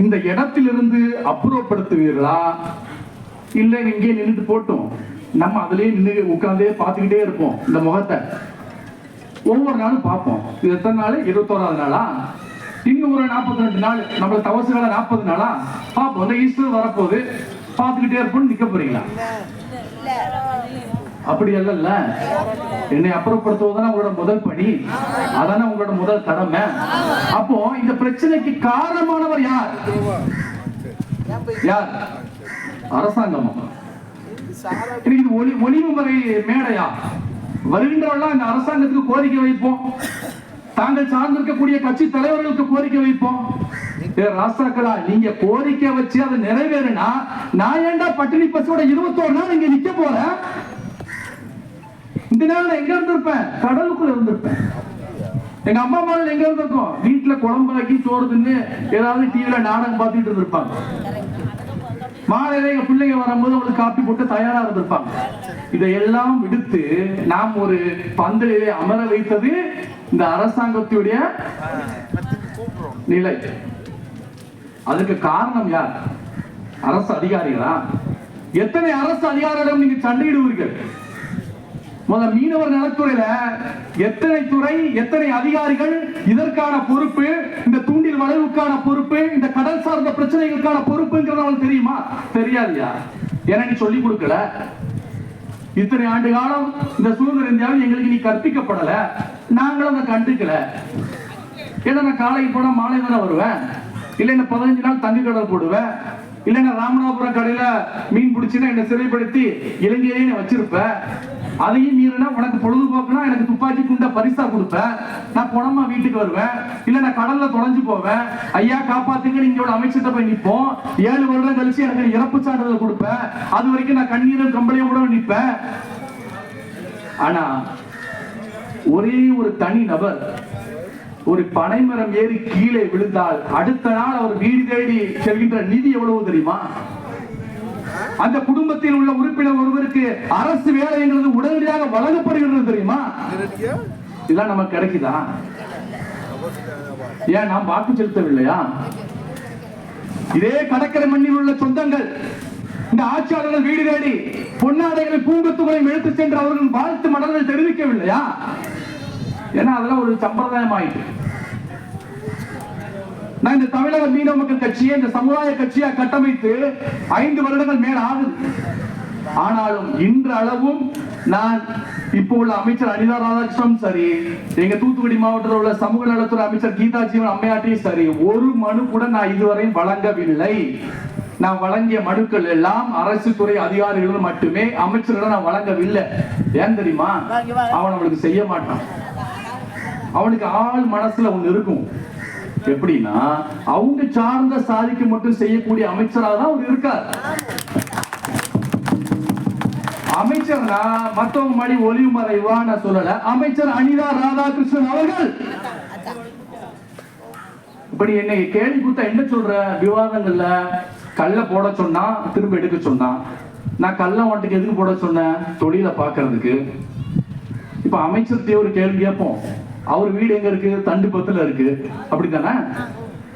இந்த இடத்திலிருந்து அப்புறப்படுத்துவீர்களா? இல்ல இங்கே நின்றுட்டு போட்டும். நம்ம அதுலயே நின்று உட்காந்தே பார்த்துக்கிட்டே இருப்போம் இந்த முகத்தை. ஒவ்வொரு நாளும் பார்ப்போம். இது எத்தனை நாள்? இருபத்தோராது நாளா? இன்னும் ஒரு நாற்பத்தி ரெண்டு நாள். நம்மள தவசுகளை நாற்பது நாளா? பார்ப்போம். இந்த ஈஸ்டர் வரப்போகுது. பார்த்துக்கிட்டே இருப்போம்னு நிற்க போறீங்களா? அப்படி அல்லல்ல. என்னை அப்புறப்படுத்துவதுதான் உங்களோட முதல் பணி. அதான உங்களோட முதல் கடமை. அப்போ இந்த பிரச்சனைக்கு காரணமானவர் யார்? யார்? அரசாங்கம்? இன்னைக்கு ஒளி ஒளிவு முறை மேடையா? வருகின்றவர்களா இந்த அரசாங்கத்துக்கு கோரிக்கை வைப்போம். தாங்கள் சார்ந்திருக்கக்கூடிய கட்சி தலைவர்களுக்கு கோரிக்கை வைப்போம். ஏ ராசாக்களா நீங்க கோரிக்கை வச்சு அதை நிறைவேறுனா நான் ஏன்டா பட்டினி பசோட இருபத்தோரு நாள் இங்க நிக்க போறேன்? இந்த நேரம் எங்க இருந்திருப்பேன்? கடலுக்குள்ள இருந்திருப்பேன். எங்க அம்மா அம்மா எங்க இருந்திருக்கோம்? வீட்டுல குழம்பு ஆக்கி சோறு தின்னு ஏதாவது டிவில நாடகம் பார்த்துட்டு இருந்திருப்பாங்க. மாலையில எங்க பிள்ளைங்க வரும்போது அவங்களுக்கு காப்பி போட்டு தயாரா இருந்திருப்பாங்க. இதையெல்லாம் விடுத்து நாம் ஒரு பந்தலிலே அமர வைத்தது இந்த அரசாங்கத்துடைய நிலை. அதுக்கு காரணம் யார்? அரசு அதிகாரிகளா? எத்தனை அரசு அதிகாரிகளிடம் நீங்க சண்டையிடுவீர்கள்? முதல் மீனவர் நலத்துறையில எத்தனை துறை எத்தனை அதிகாரிகள் இதற்கான பொறுப்பு இந்த தூண்டில் வளைவுக்கான பொறுப்பு இந்த கடல் சார்ந்த பிரச்சனைகளுக்கான பொறுப்புங்கிறது அவங்களுக்கு தெரியுமா? தெரியாதுயா. எனக்கு சொல்லி கொடுக்கல. இத்தனை ஆண்டு காலம் இந்த சுதந்திர இந்தியாவில் எங்களுக்கு நீ கற்பிக்கப்படல. நாங்களும் அதை கண்டுக்கல. ஏன்னா நான் காலைக்கு போனா மாலை தானே வருவேன். இல்ல என்ன பதினஞ்சு நாள் தங்கு கடல் போடுவேன். இல்லைன்னா ராமநாதபுரம் கடையில மீன் பிடிச்சுன்னா என்னை சிறைப்படுத்தி இலங்கையிலேயே நான் வச்சிருப்பேன். அதையும் மீறினா உனக்கு பொழுதுபோக்குனா எனக்கு துப்பாக்கி குண்ட பரிசா கொடுப்பேன். நான் குணமா வீட்டுக்கு வருவேன். இல்ல நான் கடல்ல தொலைஞ்சு போவேன். ஐயா காப்பாத்துங்க. நீங்க அமைச்சர்கிட்ட போய் நிற்போம் ஏழு வருடம் கழிச்சு எனக்கு இறப்பு சான்றிதழ் கொடுப்பேன். அது வரைக்கும் நான் கண்ணீரும் கம்பளையும் கூட நிற்பேன் ஆனா ஒரே ஒரு தனி நபர் ஒரு பனைமரம் ஏறி கீழே விழுந்தால் அடுத்த நாள் அவர் வீடு தேடி செல்கின்ற நிதி எவ்வளவு தெரியுமா? அந்த குடும்பத்தில் உள்ள உறுப்பினர் ஒருவருக்கு அரசு வேலைங்கிறது உடனடியாக வழங்கப்படுகிறது தெரியுமா? இதெல்லாம் நமக்கு கிடைக்குதா? ஏன் நாம் வாக்கு செலுத்தவில்லையா? இதே கடற்கரை மண்ணில் உள்ள சொந்தங்கள் இந்த ஆட்சியாளர்கள் வீடு தேடி பொன்னாடைகளை பூங்கத்துகளையும் எடுத்து சென்று அவர்கள் வாழ்த்து மடல்கள் தெரிவிக்கவில்லையா? ஏன்னா அதெல்லாம் ஒரு சம்பிரதாயம் ஆயிட்டு நான் இந்த தமிழக மீனவ மக்கள் கட்சியை இந்த சமுதாய கட்சியா கட்டமைத்து ஐந்து வருடங்கள் மேல் ஆகுது. ஆனாலும் இன்று அளவும் நான் இப்போ உள்ள அமைச்சர் அனிதா ராதாகிருஷ்ணன் சரி எங்க தூத்துக்குடி மாவட்டத்தில் உள்ள சமூக நலத்துறை அமைச்சர் கீதா ஜீவன் அம்மையாட்டியும் சரி ஒரு மனு கூட நான் இதுவரையும் வழங்கவில்லை. நான் வழங்கிய மனுக்கள் எல்லாம் அரசு துறை அதிகாரிகள் மட்டுமே அமைச்சர்களிடம் நான் வழங்கவில்லை. ஏன் தெரியுமா? அவன் அவனுக்கு செய்ய மாட்டான். அவனுக்கு ஆள் மனசுல ஒண்ணு இருக்கும். எப்படின்னா அவங்க சார்ந்த சாதிக்கு மட்டும் செய்யக்கூடிய அமைச்சராக தான் அவர் இருக்கார். அமைச்சர்னா மத்தவங்க மாதிரி ஒளிவு மறைவா நான் சொல்லல. அமைச்சர் அனிதா ராதாகிருஷ்ணன் அவர்கள். இப்படி என்னை கேள்வி கொடுத்தா என்ன சொல்ற? விவாதங்கள்ல கல்ல போட சொன்னா திரும்ப எடுக்க சொன்னா. நான் கல்ல வந்துட்டு எதுக்கு போட சொன்னேன்? தொழில பாக்குறதுக்கு இப்ப அமைச்சர்கிட்டயே ஒரு கேள்வி கேட்போம். அவர் வீடு எங்க இருக்கு? தண்டு பத்துல இருக்கு. அப்படித்தானே?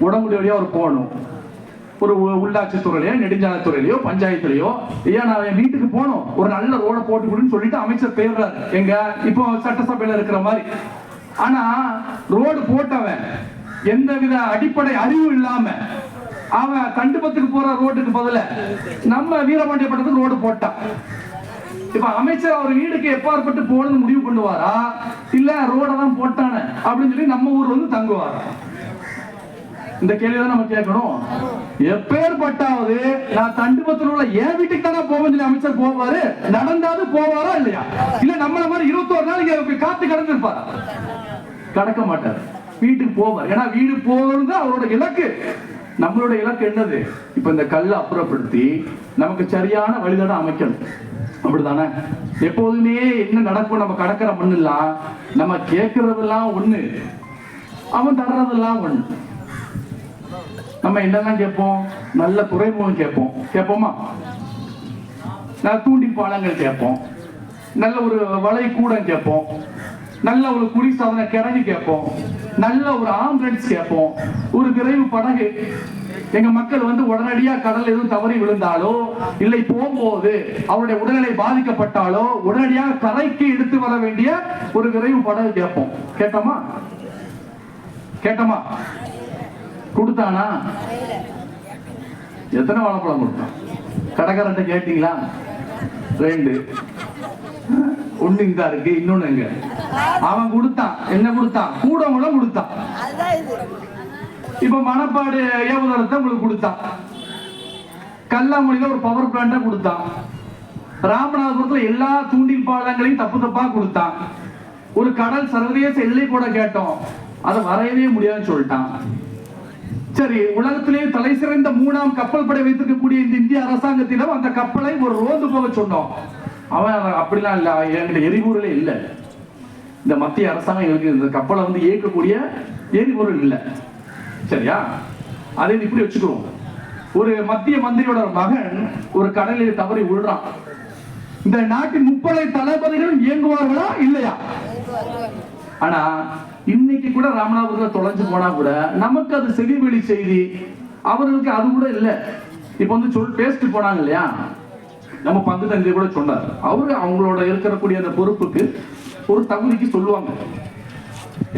உடம்புடைய வழியா அவர் போகணும். ஒரு உள்ளாட்சி துறையிலையோ நெடுஞ்சாலைத்துறையிலயோ பஞ்சாயத்துலையோ ஐயா நான் என் வீட்டுக்கு போகணும். ஒரு நல்ல ரோட போட்டு கொடுன்னு சொல்லிட்டு அமைச்சர் பெயர்றாரு எங்க? இப்போ சட்டசபையில இருக்கிற மாதிரி. ஆனா ரோடு போட்டவன் எந்தவித அடிப்படை அறிவு இல்லாம அவன் தண்டுபத்துக்கு போற ரோட்டுக்கு பதில நம்ம வீரபாண்டியப்பட்டத்துக்கு ரோடு போட்டான். இப்ப அமைச்சர் அவர் வீடுக்கு எப்பாற்பட்டு போகணும்னு முடிவு பண்ணுவாரா? இல்ல ரோட தான் போட்டானே அப்படின்னு சொல்லி நம்ம ஊர்ல வந்து தங்குவாரா? இந்த கேள்விதான் நம்ம கேட்கணும். எப்பேற்பட்டாவது நான் தண்டுபத்தில் உள்ள என் வீட்டுக்கு தானே போவேன் சொல்லி அமைச்சர் போவாரு? நடந்தாது போவாரா இல்லையா? இல்ல நம்மள மாதிரி இருபத்தோரு நாள் அவருக்கு காத்து கடந்திருப்பாரா? கடக்க மாட்டார். வீட்டுக்கு போவார். ஏன்னா வீடு போகிறது அவரோட இலக்கு. நம்மளோட இலக்கு என்னது? இப்ப இந்த கல்லை அப்புறப்படுத்தி நமக்கு சரியான வழிதடம் அமைக்கணும். அப்படிதானே எப்போதுமே என்ன நடக்கும்? நம்ம கடக்கிற மண்ணுலாம் நம்ம கேட்கறதெல்லாம் ஒண்ணு. அவன் தர்றதெல்லாம் ஒண்ணு. நம்ம என்னெல்லாம் கேட்போம்? நல்ல துறைமுகம் கேட்போம். கேட்போமா? நல்ல தூண்டி பாலங்கள் கேட்போம். நல்ல ஒரு வலை கூடம் கேட்போம். நல்ல ஒரு குடிசாதன கிணறு கேட்போம். நல்ல ஒரு ஆம்புலன்ஸ் கேட்போம். ஒரு விரைவு படகு எங்க மக்கள் வந்து உடனடியா கடல் எதுவும் தவறி விழுந்தாலோ இல்லை போகும்போது அவருடைய உடல்நிலை பாதிக்கப்பட்டாலோ உடனடியாக கரைக்கு எடுத்து வர வேண்டிய ஒரு விரைவு படகு கேட்போம். கேட்டோமா? கேட்டோமா? கொடுத்தானா? எத்தனை வாழைப்பழம் கொடுத்தான்? கடைக்காரன்ட்ட கேட்டீங்களா? ரெண்டு. ஒண்ணு இங்க இருக்கு இன்னொன்னு எங்க அவன் கொடுத்தான். என்ன கொடுத்தான்? கூட கூட கொடுத்தான் இப்ப மணப்பாடு ஏவுதளத்தை உங்களுக்கு கொடுத்தான் கல்லாமொழியில ஒரு பவர் பிளான்ட கொடுத்தான் ராமநாதபுரத்துல எல்லா தூண்டில் பாலங்களையும் தப்பு தப்பா கொடுத்தான் ஒரு கடல் சர்வதேச எல்லை கூட கேட்டோம். அதை வரையவே முடியாதுன்னு சொல்லிட்டான். சரி உலகத்திலே தலை சிறந்த மூணாம் கப்பல் படை வைத்திருக்கக்கூடிய இந்த இந்திய அரசாங்கத்திடம் அந்த கப்பலை ஒரு ரோந்து போக சொன்னோம். அவன் அப்படிலாம் இல்ல. என்கிட்ட எரிபொருளே இல்லை. இந்த மத்திய அரசாங்கம் எங்களுக்கு இந்த கப்பலை வந்து இயக்கக்கூடிய எரிபொருள் இல்லை. சரியா? அதை இப்படி வச்சுக்கிறோம் ஒரு மத்திய மந்திரியோட மகன் ஒரு கடலில் தவறி விழுறான். இந்த நாட்டின் முப்படை தளபதிகளும் இயங்குவார்களா? இல்லையா? ஆனா இன்னைக்கு கூட ராமநாதபுரத்துல தொலைஞ்சு போனா கூட நமக்கு அது செவிவெளி செய்தி. அவர்களுக்கு அது கூட இல்லை. இப்ப வந்து சொல் பேசிட்டு போனாங்க இல்லையா? நம்ம பங்கு தந்தை கூட சொன்னார். அவரு அவங்களோட இருக்கக்கூடிய அந்த பொறுப்புக்கு ஒரு தகுதிக்கு சொல்லுவாங்க.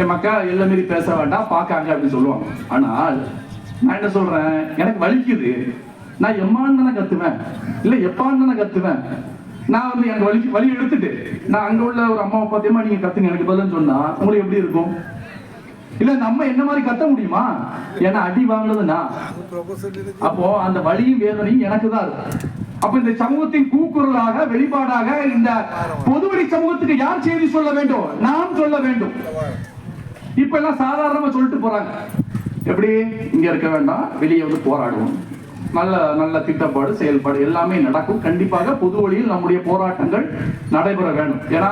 என் மக்கா எல்லாம் மாரி பேச வேண்டாம் பார்க்காங்க அப்படின்னு சொல்லுவாங்க. ஆனால் நான் என்ன சொல்றேன்? எனக்கு வலிக்குது. நான் எம்மான்னு தானே கத்துவேன். இல்லை எப்பான்னு தானே கத்துவேன். நான் வந்து எனக்கு வலி வழி எடுத்துட்டு நான் அங்க உள்ள ஒரு அம்மாவை பார்த்தியமா நீங்க கத்துங்க எனக்கு பதில்னு சொன்னால் உங்களுக்கு எப்படி இருக்கும்? இல்ல நம்ம என்ன மாதிரி கத்த முடியுமா? ஏன்னா அடி வாங்கினது நான். அப்போ அந்த வலியும் வேதனையும் எனக்கு தான் இருக்கும் அப்ப இந்த சமூகத்தின் கூக்குரலாக வெளிப்பாடாக இந்த பொதுவெளி சமூகத்துக்கு யார் செய்தி சொல்ல வேண்டும்? நாம் சொல்ல வேண்டும். இப்ப எல்லாம் சாதாரணமா சொல்லிட்டு போறாங்க. எப்படி? இங்க இருக்க வேண்டாம் வெளியே வந்து போராடுவோம். நல்ல நல்ல திட்டப்பாடு செயல்பாடு எல்லாமே நடக்கும். கண்டிப்பாக பொது வழியில் நம்முடைய போராட்டங்கள் நடைபெற வேண்டும். ஏன்னா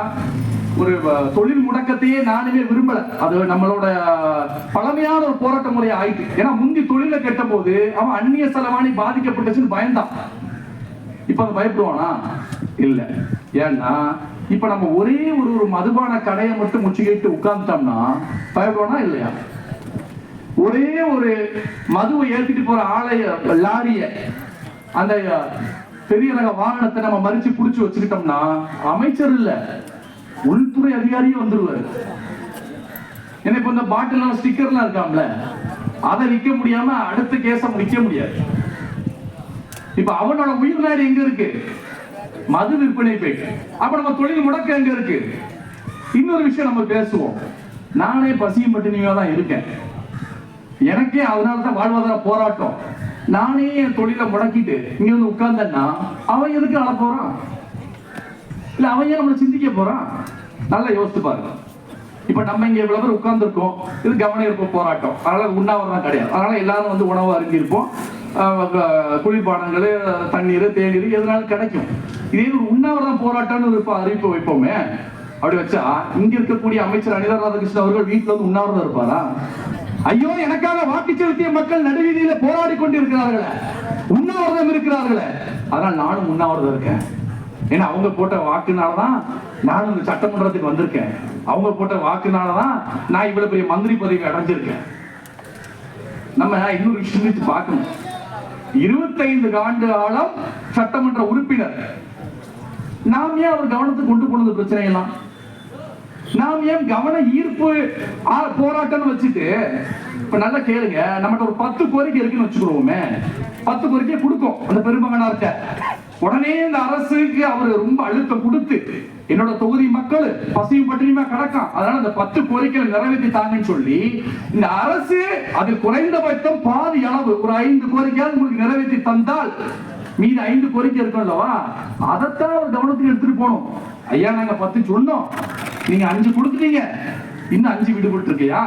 ஒரு தொழில் முடக்கத்தையே நானுமே விரும்பல. அது நம்மளோட பழமையான ஒரு போராட்ட முறை ஆயிட்டு. ஏன்னா முந்தி தொழில கெட்ட போது அவன் அந்நிய செலவாணி பாதிக்கப்பட்டுச்சுன்னு பயந்தான். இப்ப அது பயப்படுவானா? இல்ல. ஏன்னா இப்ப நம்ம ஒரே ஒரு ஒரு மதுபான கடையை மட்டும் முச்சுக்கிட்டு உட்கார்ந்துட்டோம்னா பயப்படுவானா இல்லையா? ஒரே ஒரு மதுவை ஏத்திட்டு போற ஆலைய லாரிய அந்த பெரிய ரக வாகனத்தை நம்ம மறிச்சு புடிச்சு வச்சுக்கிட்டோம்னா அமைச்சர் இல்ல உள்துறை அதிகாரியே வந்துருவாரு. ஏன்னா இப்ப இந்த பாட்டில் ஸ்டிக்கர்லாம் இருக்காம்ல அதை விற்க முடியாம அடுத்த கேஸ விற்க முடியாது. இப்ப அவனோட உயிர் நாடு எங்க இருக்கு? மது விற்பனை போயிட்டு. அப்ப நம்ம தொழில் முடக்கம் எங்க இருக்கு? இன்னொரு விஷயம் நம்ம பேசுவோம். நானே பசியும் பட்டினியா தான் இருக்கேன். எனக்கே அதனால தான் வாழ்வாதார போராட்டம். நானே என் தொழிலை முடக்கிட்டு இங்க வந்து உட்கார்ந்தேன்னா அவன் எதுக்கு அழ போறான்? இல்ல அவன் ஏன் நம்மளை சிந்திக்க போறான்? நல்லா யோசித்து பாருங்க. இப்ப நம்ம இங்க இவ்வளவு பேர் உட்கார்ந்துருக்கோம். இது கவன இருப்பு போராட்டம். அதனால உண்ணாவிரதம் கிடையாது. அதனால எல்லாரும் வந்து உணவு அருந்திருப்போம் குளிர்பானங்கள் தண்ணீர் தேநீர் எதுனாலும் கிடைக்கும். இதே ஒரு உண்ணாவிரத போராட்டம்னு ஒரு அறிவிப்பு வைப்போமே. அப்படி வச்சா இங்க இருக்கக்கூடிய அமைச்சர் அனிதா ராதாகிருஷ்ணன் அவர்கள் வீட்டுல வந்து உண்ணாவிரதம் இருப்பாரா? ஐயோ எனக்காக வாக்கு செலுத்திய மக்கள் நடுவீதியில போராடி கொண்டிருக்கிறார்களே. உண்ணாவிரதம் இருக்கிறார்களே. அதனால நானும் உண்ணாவிரதம் இருக்கேன். ஏன்னா அவங்க போட்ட வாக்குனால தான் நானும் இந்த சட்டமன்றத்துக்கு வந்திருக்கேன். அவங்க போட்ட வாக்குனால தான் நான் இவ்வளவு பெரிய மந்திரி பதவி அடைஞ்சிருக்கேன். நம்ம இன்னொரு விஷயம் பார்க்கணும். இருபத்தைந்து ஆண்டு காலம் சட்டமன்ற உறுப்பினர். நாம் ஏன் அவர் கவனத்துக்கு கொண்டு போனது பிரச்சனை எல்லாம் நாம் ஏன் கவன ஈர்ப்பு போராட்டம் போராட்டம்னு வச்சுட்டு இப்ப நல்லா கேளுங்க நம்மகிட்ட ஒரு பத்து கோரிக்கை இருக்குன்னு வச்சுக்கிடுவோமே பத்து கோரிக்கை கொடுக்கும் அந்த பெருமகனார்ட்ட. உடனே இந்த அரசுக்கு அவர் ரொம்ப அழுத்தம் கொடுத்து என்னோட தொகுதி மக்கள் பசியும் பட்டினியுமா கிடக்கும் அதனால அந்த பத்து கோரிக்கைகளை நிறைவேற்றி தாங்கன்னு சொல்லி இந்த அரசு அது குறைந்தபட்சம் பாதி அளவு ஒரு ஐந்து கோரிக்கையால் உங்களுக்கு நிறைவேற்றி தந்தால் மீதி ஐந்து கோரிக்கை இருக்கும் அல்லவா அதைத்தான் அவர் கவனத்துக்கு எடுத்துட்டு போகணும். ஐயா நாங்க பத்து சொன்னோம். நீங்க அஞ்சு கொடுத்துட்டீங்க. இன்னும் அஞ்சு விடுபட்டு இருக்கியா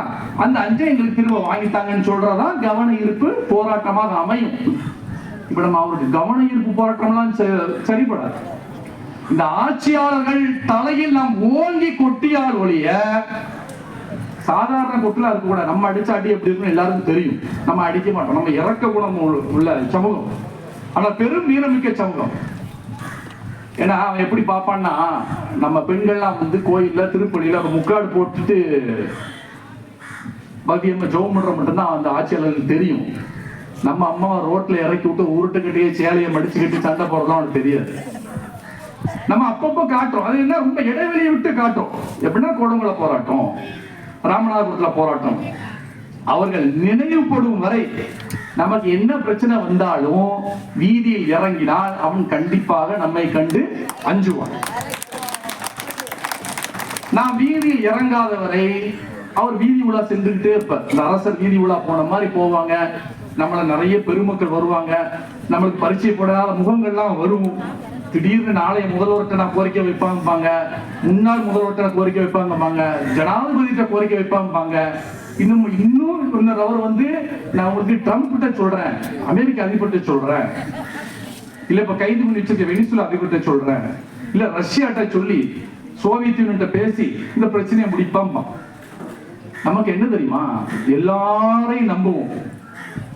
அந்த அஞ்சை எங்களுக்கு திரும்ப வாங்கித்தாங்கன்னு சொல்றதான் கவன ஈர்ப்பு போராட்டமாக அமையும். இப்ப நம்ம அவருக்கு கவன ஈர்ப்பு போராட்டம்லாம் சரிபடாது. இந்த ஆட்சியாளர்கள் தலையில் நாம் ஓங்கி கொட்டியால் ஒழிய சாதாரண கொட்டுலாம் இருக்க கூட நம்ம அடிச்ச அடி எப்படி இருக்குன்னு எல்லாருக்கும் தெரியும். நம்ம அடிக்க மாட்டோம். நம்ம இறக்க குணம் உள்ள சமூகம். ஆனா பெரும் வீரமிக்க சமூகம். ஏன்னா அவன் எப்படி பார்ப்பான்னா நம்ம பெண்கள்லாம் வந்து கோயில்ல திருப்பதியில ஒரு முக்காடு போட்டுட்டு பக்தியம்மா ஜோம் பண்ற மட்டும்தான் அந்த ஆட்சியாளருக்கு தெரியும். நம்ம அம்மாவை ரோட்ல இறக்கி விட்டு உருட்டுக்கிட்டே சேலையை மடிச்சுக்கிட்டு சண்டை போடுறதும் அவனுக்கு தெரியாது. நம்ம அப்பப்போ காட்டுறோம். அது என்ன ரொம்ப இடைவெளியை விட்டு காட்டுறோம். எப்படின்னா கொடுங்குள போராட்டம் ராமநாதபுரத்துல போராட்டம். அவர்கள் நினைவுபடும் வரை நமக்கு என்ன பிரச்சனை வந்தாலும் வீதியில் இறங்கினால் அவன் கண்டிப்பாக நம்மை கண்டு அஞ்சுவான். நான் வீதியில் இறங்காத வரை அவர் வீதி உலா சென்றுகிட்டே இருப்பார். இந்த அரசர் வீதி உலா போன மாதிரி போவாங்க. நம்மள நிறைய பெருமக்கள் வருவாங்க. நம்மளுக்கு பரிச்சயப்படாத முகங்கள்லாம் வரும். திடீர்னு நாளைய முதல்வர்கிட்ட நான் கோரிக்கை வைப்பாங்கப்பாங்க முன்னாள் முதல்வர்கிட்ட கோரிக்கை வைப்பாங்கப்பாங்க ஜனாதிபதிகிட்ட கோரிக்கை வைப்பாங்கப்பாங்க இன்னும் இன்னும் இன்னொரு அவர் வந்து நான் உங்களுக்கு ட்ரம்ப் கிட்ட சொல்றேன். அமெரிக்க அதிபர்கிட்ட சொல்றேன். இல்ல இப்ப கைது பண்ணி வச்சிருக்க வெனிசுலா அதிபர்கிட்ட சொல்றேன். இல்ல ரஷ்யாட்ட சொல்லி சோவியத் யூனியன் பேசி இந்த பிரச்சனையை முடிப்பாம்மா. நமக்கு என்ன தெரியுமா? எல்லாரையும் நம்புவோம்.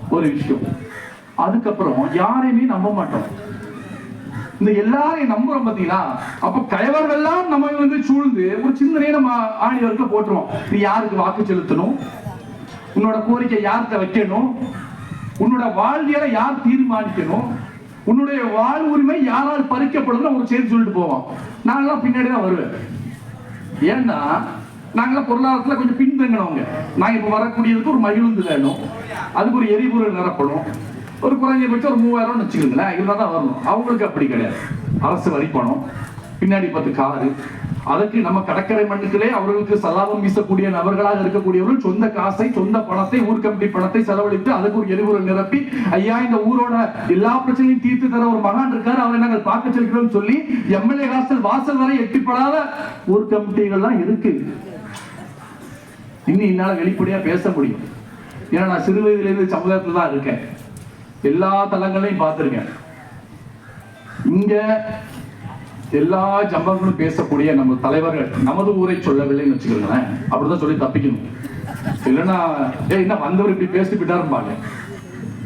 ஒரு விஷயம். அதுக்கப்புறம் யாரையுமே நம்ப மாட்டோம். இந்த எல்லாரையும் நம்புறோம் பாத்தீங்களா? அப்ப கயவர்கள்லாம் நம்ம வந்து சூழ்ந்து ஒரு சிந்தனையை நம்ம ஆணி வரைக்கும் போட்டுருவோம். நீ யாருக்கு வாக்கு செலுத்தணும்? உன்னோட கோரிக்கை யார்கிட்ட வைக்கணும்? உன்னோட வாழ்வியலை யார் தீர்மானிக்கணும்? உன்னுடைய வாழ் உரிமை யாரால் பறிக்கப்படும் ஒரு செய்தி சொல்லிட்டு போவோம். நாங்கெல்லாம் பின்னாடி தான் வருவேன். ஏன்னா நாங்களாம் பொருளாதாரத்துல கொஞ்சம் பின்தங்கினவங்க. நாங்க இப்ப வரக்கூடியதுக்கு ஒரு மகிழ்ந்து வேணும். அதுக்கு ஒரு எரிபொருள் நிரப்பணும். ஒரு குறைஞ்சபட்சம் ஒரு மூவாயிரம்னு வச்சுக்கோங்களேன். இவ்வளோ தான் வரணும். அவங்களுக்கு அப்படி கிடையாது. அரசு வரி பணம் பின்னாடி பத்து காரு. அதுக்கு நம்ம கடற்கரை மண்ணுக்களே அவர்களுக்கு சலாபம் வீசக்கூடிய நபர்களாக இருக்கக்கூடியவர்கள் சொந்த காசை சொந்த பணத்தை ஊர் பணத்தை செலவழித்து அதுக்கு ஒரு எரிபொருள் நிரப்பி ஐயா இந்த ஊரோட எல்லா பிரச்சனையும் தீர்த்து தர ஒரு மகான் இருக்காரு. அவரை நாங்கள் பார்க்க செல்கிறோம் சொல்லி எம்எல்ஏ ஹாஸ்டல் வாசல் வரை எட்டிப்படாத ஊர் கமிட்டிகள்லாம் இருக்கு. இன்னும் என்னால் வெளிப்படையா பேச முடியும். ஏன்னா நான் சிறு வயதுல இருந்து சமுதாயத்துல தான் இருக்கேன். எல்லா தலங்களையும் பார்த்திருக்கேன் இங்க எல்லா ஜம்பங்களும் பேசக்கூடிய நம்ம தலைவர்கள் நமது ஊரை சொல்லவில்லைன்னு வச்சுக்கோங்களேன். அப்படிதான் சொல்லி தப்பிக்கணும். இல்லைன்னா ஏய் என்ன வந்தவர் இப்படி பேசிட்டு போயிட்டாருப்பாங்க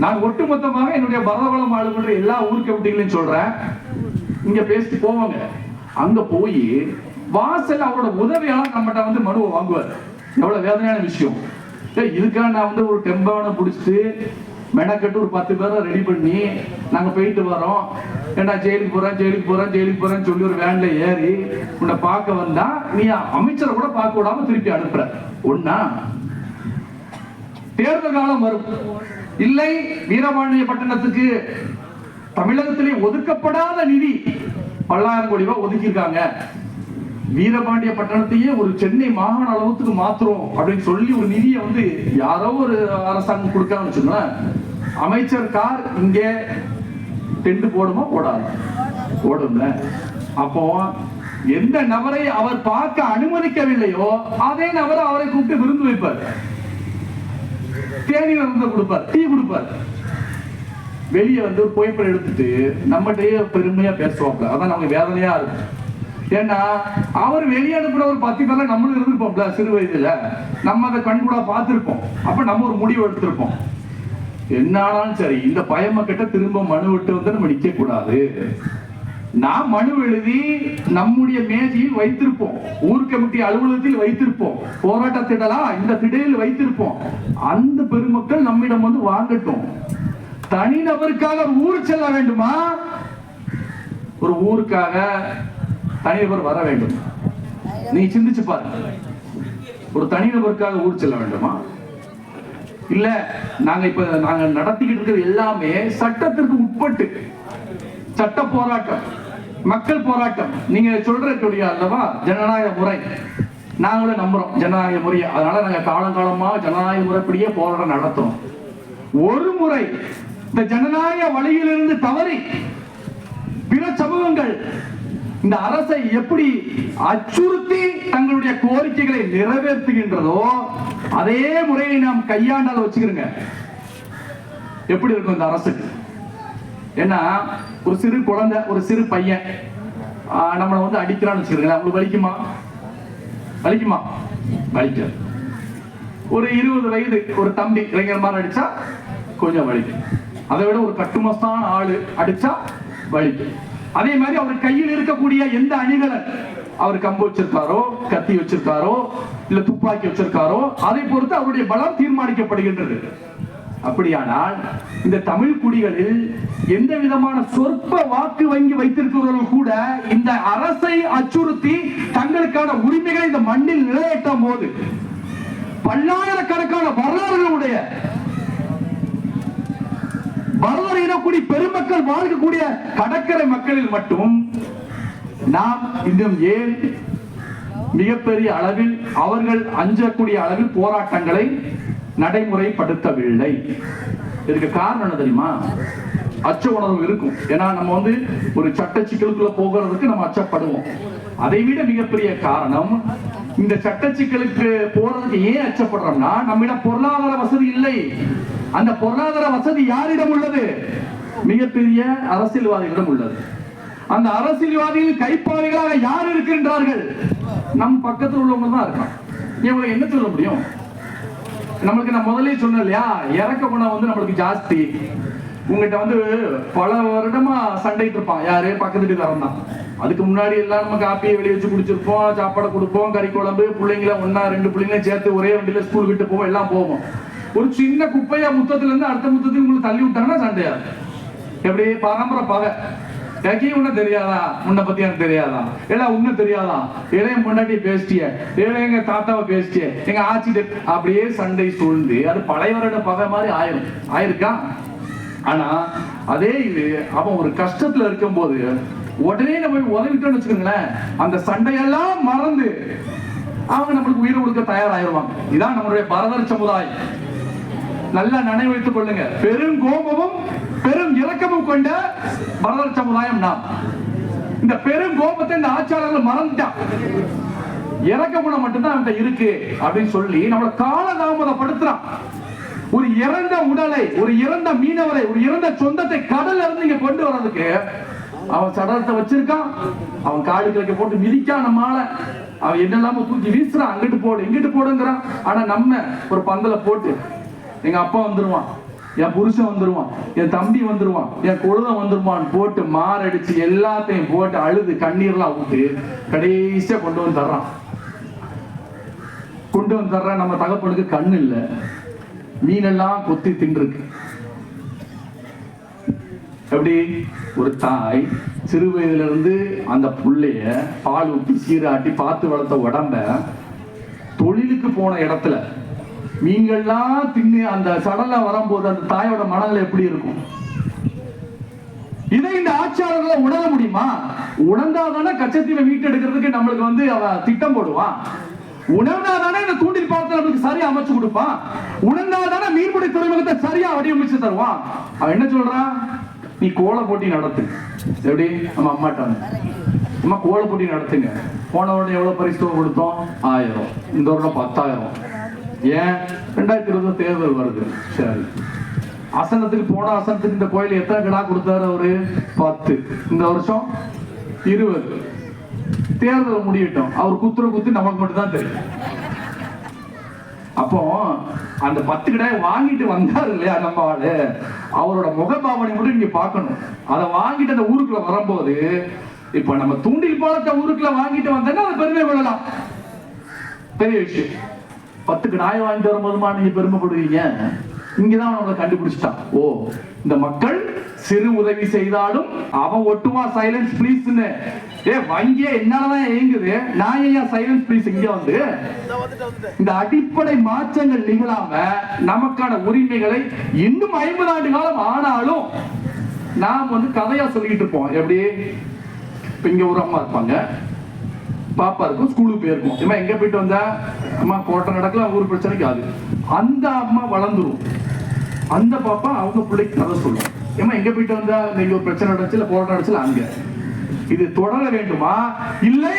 நான் ஒட்டுமொத்தமாக என்னுடைய பரதவளம் ஆளுகின்ற எல்லா ஊர் கமிட்டிகளையும் சொல்றேன். இங்க பேசிட்டு போவாங்க. அங்க போய் வாசல் அவரோட உதவியாளர் நம்மகிட்ட வந்து மனுவை வாங்குவார். எவ்வளவு வேதனையான விஷயம். ஏய் இதுக்காக நான் வந்து ஒரு டெம்பாவனை பிடிச்சிட்டு மெனக்கட்டு ஒரு பத்து பேரை ரெடி பண்ணி நாங்க போயிட்டு வரோம். ஏன்னா ஜெயிலுக்கு போறேன் ஜெயிலுக்கு போறேன் ஜெயிலுக்கு போகிறேன்னு சொல்லி ஒரு வேன்ல ஏறி உன்னை பார்க்க வந்தா நீ அமைச்சரை கூட பார்க்க விடாம திருப்பி அனுப்புற. ஒண்ணா தேர்தல் காலம் வரும். இல்லை வீரபாண்டிய பட்டணத்துக்கு தமிழகத்திலே ஒதுக்கப்படாத நிதி பல்லாயிரம் கோடி ரூபாய் ஒதுக்கியிருக்காங்க. வீரபாண்டிய பட்டணத்தையே ஒரு சென்னை மாகாண அளவுக்கு மாத்துறோம் அப்படின்னு சொல்லி ஒரு நிதியை வந்து யாரோ ஒரு அரசாங்கம் கொடுக்கான்னு வச்சுக்கோங்களேன். அமைச்சர் கார் இங்கே டெண்டு போடுமா போடாது. போடுங்க அப்போ எந்த நபரை அவர் பார்க்க அனுமதிக்கவில்லையோ அதே நபரை அவரை கூப்பிட்டு விருந்து வைப்பார். தேனி வந்து கொடுப்பார் டீ கொடுப்பார். வெளியே வந்து புகைப்படம் எடுத்துட்டு நம்மகிட்டயே பெருமையா பேசுவாங்க அதான் நமக்கு வேதனையா இருக்கும் ஏன்னா அவர் வெளியே அனுப்புற ஒரு பத்து பேர்ல நம்மளும் இருந்திருப்போம்ல சிறு வயதுல. நம்ம அதை கண்கூடா பார்த்திருப்போம். அப்ப நம்ம ஒரு முடிவு எடுத்திருப்போம். என்னாலும் சரி இந்த பயமக்கிட்ட திரும்ப மனு விட்டு வந்து நம்ம நிக்க கூடாது நாம் மனு எழுதி நம்முடைய மேஜையில் வைத்திருப்போம். ஊர் கமிட்டி அலுவலகத்தில் வைத்திருப்போம். போராட்ட திடலா இந்த திடலில் வைத்திருப்போம். அந்த பெருமக்கள் நம்மிடம் வந்து வாங்கட்டும். தனிநபருக்காக ஊர் செல்ல வேண்டுமா? ஒரு ஊருக்காக தனிநபர் வர வேண்டும். நீ சிந்திச்சு பாருங்க ஒரு தனிநபருக்காக ஊர் செல்ல வேண்டுமா? இல்ல நாங்க இப்ப நாங்க நடத்திக்கிட்டு இருக்கிறது எல்லாமே சட்டத்திற்கு உட்பட்டு. சட்ட போராட்டம் மக்கள் போராட்டம். நீங்க சொல்றக்கூடிய அல்லவா? ஜனநாயக முறை. நாங்களும் நம்புறோம் ஜனநாயக முறையை. அதனால நாங்க காலங்காலமா ஜனநாயக முறைப்படியே போராட்டம் நடத்தோம் ஒரு முறை இந்த ஜனநாயக வழியிலிருந்து தவறி பிற சமூகங்கள் இந்த அரசை எப்படி அச்சுறுத்தி தங்களுடைய கோரிக்கைகளை நிறைவேற்றுகின்றதோ அதே முறையை நாம் கையாண்டால் வச்சுக்கிறோங்க எப்படி இருக்கும் இந்த அரசுக்கு ஏன்னா ஒரு சிறு குழந்தை ஒரு சிறு பையன் நம்மளை வந்து அடிக்கிறான்னு வச்சுக்கிறீங்களா அவங்களுக்கு வலிக்குமா? வலிக்குமா? வலிக்காது. ஒரு இருபது வயது ஒரு தம்பி இளைஞர் மாதிரி அடிச்சா கொஞ்சம் வலிக்கும். அதை விட ஒரு கட்டுமஸ்தான ஆளு அடிச்சா வலிக்கும். அதே மாதிரி அவர் கையில் இருக்கக்கூடிய எந்த அணிகலன் அவர் கம்பு வச்சிருக்காரோ கத்தி வச்சிருக்காரோ இல்ல துப்பாக்கி வச்சிருக்காரோ அதை பொறுத்து அவருடைய பலம் தீர்மானிக்கப்படுகின்றது. அப்படியானால் இந்த தமிழ் குடிகளில் எந்த விதமான சொற்ப வாக்கு வங்கி வைத்திருக்கிறவர்கள் கூட இந்த அரசை அச்சுறுத்தி தங்களுக்கான உரிமைகளை இந்த மண்ணில் நிலையேற்றும் போது பல்லாயிரக்கணக்கான வரலாறுகளுடைய வரலாறு இனக்குடி பெருமக்கள் வாழ்க்கக்கூடிய கடற்கரை மக்களில் மட்டும் நாம் இன்னும் ஏன் மிகப்பெரிய அளவில் அவர்கள் அஞ்சக்கூடிய அளவில் போராட்டங்களை நடைமுறைப்படுத்தவில்லை? இதுக்கு காரணம் என்ன தெரியுமா? அச்ச உணர்வு இருக்கும். ஏன்னா நம்ம வந்து ஒரு சட்ட சிக்கலுக்குள்ள போகிறதுக்கு நம்ம அச்சப்படுவோம். அதை விட மிகப்பெரிய காரணம் இந்த சட்ட சிக்கலுக்கு போறதுக்கு ஏன் அச்சப்படுறோம்னா நம்மிடம் பொருளாதார வசதி இல்லை. அந்த பொருளாதார வசதி யாரிடம் உள்ளது? மிகப்பெரிய அரசியல்வாதிகளிடம் உள்ளது. அந்த அரசியல்வாதிகள் கைப்பாவைகளாக யார் இருக்கின்றார்கள்? நம் பக்கத்தில் உள்ளவங்க தான் இருக்கான் இவங்களை என்ன சொல்ல முடியும்? நம்மளுக்கு நான் முதலே சொன்னேன் இல்லையா? இறக்க குணம் வந்து நம்மளுக்கு ஜாஸ்தி. உங்ககிட்ட வந்து பல வருடமா சண்டைட்டு இருப்பான். யாரு? பக்கத்து வீட்டுக்காரன் தான். அதுக்கு முன்னாடி எல்லாம் நம்ம காப்பியை வெளியே வச்சு குடிச்சிருப்போம் சாப்பாடை கொடுப்போம் கறி குழம்பு பிள்ளைங்கள ஒன்னா ரெண்டு பிள்ளைங்கள சேர்த்து ஒரே வண்டியில ஸ்கூல் விட்டு போவோம் எல்லாம் போவோம். ஒரு சின்ன குப்பையா முத்தத்துல இருந்து அடுத்த முத்தத்துக்கு உங்களுக்கு தள்ளி விட்டாங்கன்னா சண்டையா? எப்படி? பரம்பரை பகை. எனக்கு உன்ன தெரியாதா? உன்னை பத்தி எனக்கு தெரியாதா? ஏடா உன்ன தெரியாதா? இளைய முன்னாடி பேசிட்டிய. ஏழை எங்க தாத்தாவை பேசிட்டிய. எங்க ஆச்சிட்டு அப்படியே சண்டை சூழ்ந்து அது பழையவரோட பகை மாதிரி ஆயிரும். ஆயிருக்கா? ஆனா அதே இது அவன் ஒரு கஷ்டத்துல இருக்கும்போது உடனே நம்ம போய் உதவிட்டோம்னு வச்சுக்கோங்களேன் அந்த சண்டையெல்லாம் மறந்து அவங்க நம்மளுக்கு உயிர் கொடுக்க தயாராயிருவாங்க. இதான் நம்மளுடைய பரதர் சமுதாயம். நல்லா நினைவுத்துக் கொள்ளுங்க. பெரும் கோபமும் பெரும் இலக்கமும் கொண்ட பரதர் சமுதாயம் நாம். இந்த பெரும் கோபத்தை இந்த ஆட்சியாளர்கள் மறந்துட்டான் இறக்க குணம் மட்டும்தான் அவன்கிட்ட இருக்கு அப்படின்னு சொல்லி நம்மளை காலதாமதப்படுத்துறான். ஒரு இறந்த உடலை ஒரு இறந்த மீனவரை ஒரு இறந்த சொந்தத்தை கடல்ல இருந்து இங்க கொண்டு வர்றதுக்கு அவன் சடலத்தை வச்சிருக்கான். அவன் காடு கிழக்க போட்டு மிதிக்கான் நம்மால. அவன் என்னெல்லாம தூக்கி வீசுறான். அங்கிட்டு போடு இங்கிட்டு போடுங்கிறான். ஆனா நம்ம ஒரு பந்தல போட்டு எங்க அப்பா வந்துருவான். என் புருஷன் வந்துருவான். என் தம்பி வந்துருவான். என் குழந்தை வந்துருவான் போட்டு மாரடிச்சு எல்லாத்தையும் போட்டு அழுது கண்ணீர்லாம் விட்டு கடைசியா கொண்டு வந்து தர்றான். கொண்டு வந்து தர்றான் நம்ம தகப்பனுக்கு கண்ணு இல்லை. மீனெல்லாம் கொத்தி தின்றுருக்கு. எப்படி? ஒரு தாய் சிறு வயதுல இருந்து அந்த புள்ளைய பால் ஊற்றி சீராட்டி பார்த்து வளர்த்த உடம்ப தொழிலுக்கு போன இடத்துல நீங்கள்லாம் தின்னு அந்த சடல வரும்போது அந்த தாயோட மனநிலை எப்படி இருக்கும்? இதை இந்த ஆட்சியாளர்களை உணர முடியுமா? உணர்ந்தாதானே கச்சத்தீவை மீட்டெடுக்கிறதுக்கு நம்மளுக்கு வந்து அவன் திட்டம் போடுவான் உணர்ந்தாதானே இந்த தூண்டில் பாலத்தை நம்மளுக்கு சரியா அமைச்சு கொடுப்பான் உணர்ந்தாதானே மீன்பிடி துறைமுகத்தை சரியா வடிவமைச்சு தருவான் அவன் என்ன சொல்றான் நீ கோல போட்டி நடத்து. எப்படி? நம்ம அம்மாட்டாங்க அம்மா கோல போட்டி நடத்துங்க. போன உடனே எவ்வளவு பரிசு கொடுத்தோம்? ஆயிரம். இந்த வருடம் பத்தாயிரம். ஏன்? ரெண்டாயிரத்தி இருபது தேர்தல் வருது. சரி. அசனத்துக்கு போன அசனத்துக்கு இந்த கோயில் எத்தனை கிடா கொடுத்தாரு அவரு? பத்து. இந்த வருஷம் இருபது. தேர்தல் முடியட்டும். அவர் குத்துற குத்து நமக்கு மட்டும்தான் தெரியும். அப்போ அந்த பத்து கடையை வாங்கிட்டு வந்தாரு இல்லையா நம்ம ஆளு? அவரோட முகபாவனை மட்டும் நீங்க பார்க்கணும். அதை வாங்கிட்டு அந்த ஊருக்குள்ள வரும்போது இப்ப நம்ம தூண்டில் பாலத்தை ஊருக்குள்ள வாங்கிட்டு வந்தேன்னா அதை பெருமை கொள்ளலாம் பெரிய விஷயம். பத்துக்கு நாய் வாங்கிட்டு வரும்போதுமா நீங்க பெருமைப்படுவீங்க? இங்கதான் அவனை கண்டுபிடிச்சிட்டான். ஓ இந்த மக்கள் சிறு உதவி செய்தாலும் அவன் ஒட்டுமா சைலன்ஸ் ப்ளீஸ்னு ஏ வங்கியே என்னாலதான் இயங்குது நான் ஏன் சைலன்ஸ் ப்ளீஸ் இங்க வந்து? இந்த அடிப்படை மாற்றங்கள் நிகழாம நமக்கான உரிமைகளை இன்னும் ஐம்பது ஆண்டு காலம் ஆனாலும் நாம் வந்து கதையா சொல்லிட்டு இருப்போம். எப்படி? இப்ப இங்க ஒரு அம்மா இருப்பாங்க. பாப்பா இருக்கும் ஸ்கூலுக்கு போயிருக்கும். அம்மா எங்க போயிட்டு வந்தா? அம்மா கோட்டை நடக்கலாம் ஒரு பிரச்சனைக்கு ஆகுது அந்த அம்மா வளர்ந்துரும். அந்த பாப்பா அவங்க பிள்ளைக்கு கதை சொல்லும். ஏமா எங்க போயிட்டு வந்தா? இன்னைக்கு ஒரு பிரச்சனை நடந்துச்சு இல்ல போராட்டம் அங்க. இது தொடர வேண்டுமா? இல்லை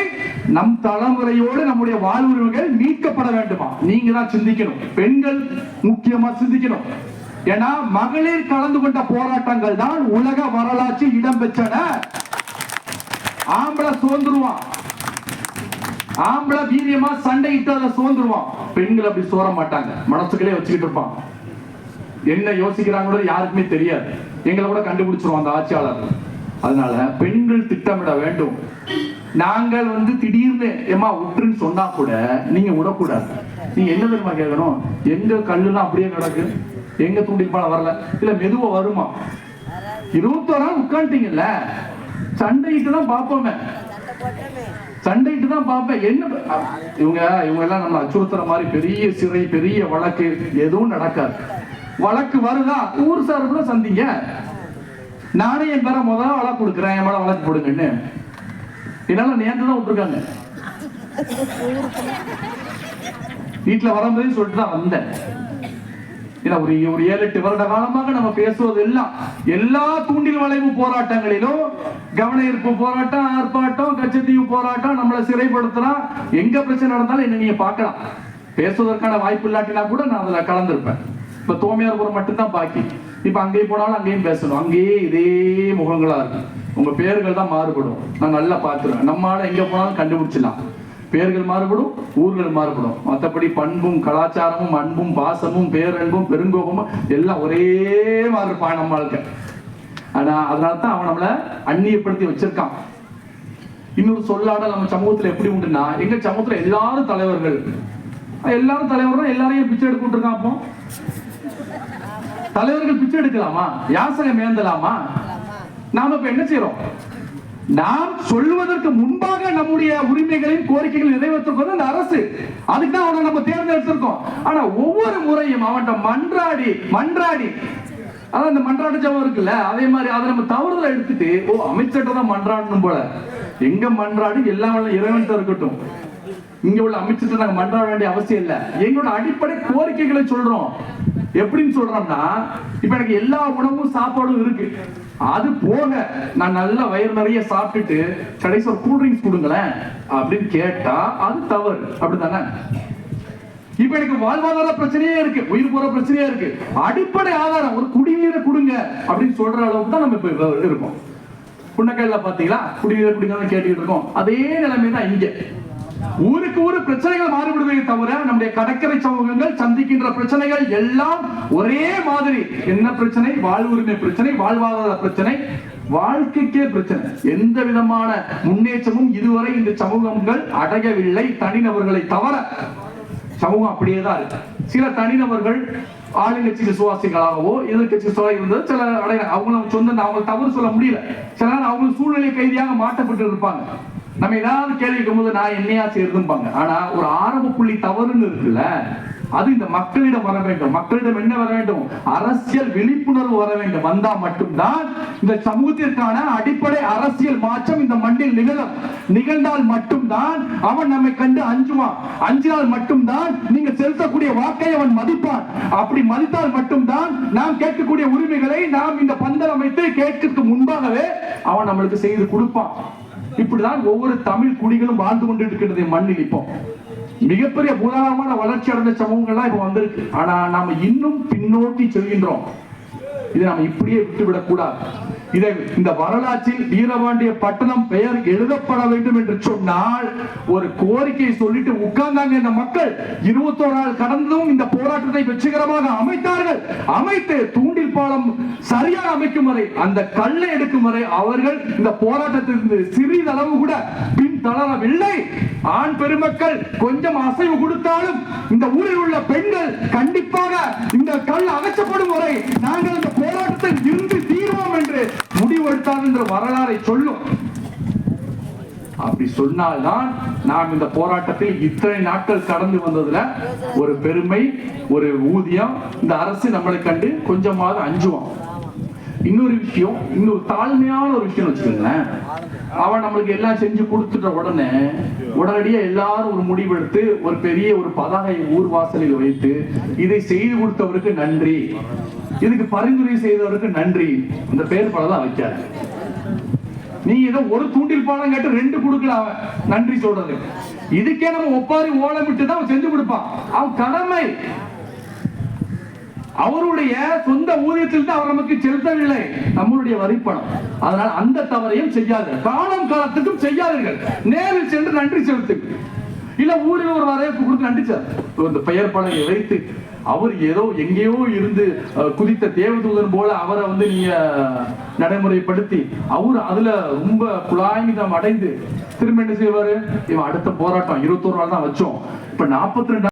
நம் தலைமுறையோடு நம்முடைய வாழ்வுரிமைகள் மீட்கப்பட வேண்டுமா? நீங்க தான் சிந்திக்கணும். பெண்கள் முக்கியமா சிந்திக்கணும். ஏன்னா மகளிர் கலந்து கொண்ட போராட்டங்கள் தான் உலக வரலாற்றில் இடம்பெற்றன ஆம்பளை சுதந்திருவான் ஆம்பளை வீரியமா சண்டையிட்டு அதை சோர்ந்துருவான். பெண்கள் அப்படி சோர மாட்டாங்க. மனசுக்குள்ளே வச்சுக்கிட்டு இருப்பான். என்ன யோசிக்கிறாங்களோ யாருக்குமே தெரியாது. எங்களை கூட கண்டுபிடிச்சிருவோம் அந்த ஆட்சியாளர். அதனால பெண்கள் திட்டமிட வேண்டும். நாங்கள் வந்து திடீர்னு ஏமா உற்றுன்னு சொன்னா கூட நீங்க விடக்கூடாது. நீங்க என்ன தெரியுமா கேட்கணும்? எங்க கல்லுலாம் அப்படியே கிடக்கு. எங்க தூண்டிப்பால வரல. இல்ல மெதுவா வருமா? இருபத்தோரா உட்காந்துட்டீங்கல்ல? சண்டையிட்டு தான் பார்ப்போமே. சண்டையிட்டு தான் பார்ப்பேன். என்ன இவங்க இவங்க எல்லாம் நம்ம அச்சுறுத்துற மாதிரி பெரிய சிறை பெரிய வழக்கு எதுவும் நடக்காது. வழக்கு வருதா? ஊர் சார்பில் சந்திங்க. நானே என் பேரை முதல்ல வழக்கு கொடுக்குறேன். என் மேல வழக்கு போடுங்கன்னு. என்னால நேர்ந்து தான் விட்டுருக்காங்க. வீட்டில் வரும்போது சொல்லிட்டு தான் வந்தேன். ஏன்னா ஒரு ஒரு ஏழு எட்டு வருட காலமாக நம்ம பேசுவது எல்லாம் எல்லா தூண்டில் வளைவு போராட்டங்களிலும் கவன ஈர்ப்பு போராட்டம் ஆர்ப்பாட்டம் கச்சத்தீவு போராட்டம் நம்மளை சிறைப்படுத்தலாம் எங்க பிரச்சனை நடந்தாலும் என்ன நீங்க பார்க்கலாம். பேசுவதற்கான வாய்ப்பு இல்லாட்டினா கூட நான் அதுல கலந்திருப்பேன். இப்ப தோமையார்புரம் மட்டும்தான் பாக்கி. இப்ப அங்கேயும் போனாலும் அங்கேயும் பேசணும். அங்கேயே இதே முகங்களா இருக்கு. உங்க பேர்கள் தான் மாறுபடும். நான் நல்லா பார்த்துருவேன். நம்மளால எங்க போனாலும் கண்டுபிடிச்சிடலாம். பேர்கள் மாறுபடும் ஊர்கள் மாறுபடும். மற்றபடி பண்பும் கலாச்சாரமும் அன்பும் பாசமும் பேரன்பும் பெருங்கோபமும் எல்லாம் ஒரே மாதிரி இருப்பான் நம்ம வாழ்க்கை. ஆனா அதனால தான் அவன் நம்மளை அந்நியப்படுத்தி வச்சிருக்கான். இன்னொரு சொல்லாடல் நம்ம சமூகத்துல எப்படி உண்டுன்னா எங்க சமூகத்துல எல்லாரும் தலைவர்கள். எல்லாரும் தலைவரும் எல்லாரையும் பிச்சை எடுக்க விட்டுருக்கான் அப்போ. தலைவர்கள் பிச்சை எடுக்கலாமா? யாசகம் மேந்தலாமா நாம இப்ப என்ன செய்யறோம் நாம் சொல்லுவதற்கு முன்பாக நம்முடைய உரிமைகளையும் கோரிக்கைகளையும் நிறைவேற்றுவது அந்த அரசு. அதுக்கு தான் அவனை நம்ம தேர்ந்தெடுத்திருக்கோம். ஆனா ஒவ்வொரு முறையும் அவன்கிட்ட மன்றாடி மன்றாடி. அதான் இந்த மன்றாட்ட ஜபம் இருக்குல்ல அதே மாதிரி அதை நம்ம தவறுதல எடுத்துட்டு ஓ அமைச்சர்கிட்ட தான் மன்றாடணும் போல. எங்க மன்றாடி எல்லாம் இறைவன்கிட்ட இருக்கட்டும். இங்க உள்ள அமைச்சர்கிட்ட நாங்க மன்றாட வேண்டிய அவசியம் இல்லை. எங்களோட அடிப்படை கோரிக்கைகளை சொல்றோம். எப்படின்னு சொல்றோம்னா இப்ப எனக்கு எல்லா உணவும் சாப்பாடும் இருக்கு. அது போக நான் நல்லா வயிறு நிறைய சாப்பிட்டுட்டு கடைசி ஒரு கூல் ட்ரிங்க்ஸ் கொடுங்களேன் அப்படின்னு கேட்டா அது தவறு. அப்படித்தானே? இப்ப எனக்கு வாழ்வாதார பிரச்சனையே இருக்கு உயிர் போற பிரச்சனையே இருக்கு. அடிப்படை ஆதாரம் ஒரு குடிநீரை கொடுங்க அப்படின்னு சொல்ற அளவுக்கு தான் நம்ம இப்ப இருக்கோம் புண்ணக்கையில பாத்தீங்களா? குடிநீரை குடிங்க கேட்டுக்கிட்டு இருக்கோம். அதே நிலைமை தான் இங்க. ஊருக்கு ஊரு பிரச்சனைகள் மாறுபடுவதை தவிர நம்முடைய கடற்கரை சமூகங்கள் சந்திக்கின்ற பிரச்சனைகள் எல்லாம் ஒரே மாதிரி. என்ன பிரச்சனை? வாழ்வுரிமை பிரச்சனை வாழ்வாதார பிரச்சனை வாழ்க்கைக்கே பிரச்சனை. எந்த விதமான முன்னேற்றமும் இதுவரை இந்த சமூகங்கள் அடையவில்லை தனிநபர்களை தவிர. சமூகம் அப்படியே தான் இருக்கு. சில தனிநபர்கள் ஆளுங்கட்சி விசுவாசிகளாகவோ எதிர்கட்சி இருந்தது சில அடைய அவங்க சொந்த அவங்க தவறு சொல்ல முடியல. சில நேரம் அவங்க சூழ்நிலை கைதியாக மாட்டப்பட்டு இருப்பாங்க. நம்ம ஏதாவது கேள்வி கேட்கும்போது நான் என்னையா செய்யறதும்பாங்க ஆனா ஒரு ஆரம்ப புள்ளி தவறுன்னு இருக்குல்ல அது இந்த மக்களிடம் வர வேண்டும். மக்களிடம் என்ன வர வேண்டும்? அரசியல் விழிப்புணர்வு வர வேண்டும். வந்தா மட்டும்தான் இந்த சமூகத்திற்கான அடிப்படை அரசியல் மாற்றம் இந்த மண்ணில் நிகழும். நிகழ்ந்தால் மட்டும்தான் அவன் நம்மை கண்டு அஞ்சுவான். அஞ்சினால் மட்டும்தான் நீங்க செலுத்தக்கூடிய வாக்கை அவன் மதிப்பான். அப்படி மதித்தால் மட்டும்தான் நாம் கேட்கக்கூடிய உரிமைகளை நாம் இந்த பந்தல் அமைத்து கேட்கறதுக்கு முன்பாகவே அவன் நம்மளுக்கு செய்து கொடுப்பான். இப்படிதான் ஒவ்வொரு தமிழ் குடிகளும் வாழ்ந்து கொண்டு இருக்கின்றது மண்ணில் இப்போ. மிகப்பெரிய பூதாகரமான வளர்ச்சி அடைந்த சமூகங்கள்லாம் இப்ப வந்திருக்கு. ஆனா நாம இன்னும் பின்னோக்கி செல்கின்றோம். இதை நாம் இப்படியே விட்டுவிடக்கூடாது இதை இந்த வரலாற்றில் வீரபாண்டிய பட்டணம் பெயர் எழுதப்பட வேண்டும் என்று சொன்னால் ஒரு கோரிக்கையை சொல்லிட்டு உட்கார்ந்தாங்க இந்த மக்கள். இருபத்தோரு நாள் கடந்ததும் இந்த போராட்டத்தை வெற்றிகரமாக அமைத்தார்கள். அமைத்து தூண்டில் பாலம் சரியாக அமைக்கும் வரை அந்த கல்லை எடுக்கும் வரை அவர்கள் இந்த போராட்டத்திலிருந்து சிறிதளவு கூட பின் தளரவில்லை. ஆண் பெருமக்கள் கொஞ்சம் அசைவு கொடுத்தாலும் இந்த ஊரில் உள்ள பெண்கள் கண்டிப்பாக இந்த கல் அகற்றப்படும் வரை நாங்கள் இந்த போராட்டத்தில் இருந்து தீர்வோம் என்று முடிவெடுத்தார் என்ற வரலாறை சொல்லும். அப்படி சொன்னால்தான் நாம் இந்த போராட்டத்தில் இத்தனை நாட்கள் கடந்து வந்ததுல ஒரு பெருமை ஒரு ஊதியம் இந்த அரசு நம்மளை கண்டு கொஞ்சமாவது அஞ்சுவோம். இன்னொரு விஷயம் இன்னொரு தாழ்மையான ஒரு விஷயம் வச்சுக்கோங்களேன். அவன் நம்மளுக்கு எல்லாம் செஞ்சு கொடுத்துட்ட உடனே உடனடியா எல்லாரும் ஒரு முடிவெடுத்து ஒரு பெரிய ஒரு பதாகை ஊர் வாசலில் வைத்து இதை செய்து கொடுத்தவருக்கு நன்றி. இதுக்கு பரிந்துரை செய்தவருக்கு நன்றி. இந்த பெயர் படம் வைக்காது. நீ ஏதோ ஒரு தூண்டில் பாலம் கேட்டு ரெண்டு கொடுக்கல அவன். நன்றி சொல்றது. இதுக்கே நம்ம ஒப்பாரி ஓலமிட்டு தான் அவன் செஞ்சு கொடுப்பான். அவன் கடமை. அவருடைய சொந்த ஊதியத்தில் தான் அவர் நமக்கு செலுத்தவில்லை. நம்மளுடைய வரிப்பணம். அதனால் அந்த தவறையும் செய்யாது காலம் காலத்துக்கும் செய்யாதீர்கள். நேரில் சென்று நன்றி செலுத்துங்கள். இல்ல ஊரில் ஒரு வரவேற்பு கொடுத்து நன்றி சார். இந்த பெயர் பலகை வைத்து அவர் ஏதோ எங்கேயோ இருந்து குதித்த தேவதூதன் போல அவரை வந்து நீங்க நடைமுறைப்படுத்தி அவர் அதுல ரொம்ப குழாய்மிதம் அடைந்து திரும்ப என்ன செய்வாரு? இவன் அடுத்த போராட்டம் இருபத்தோரு நாள் தான் வச்சோம். இப்ப நாற்பத்தி ரெண்டு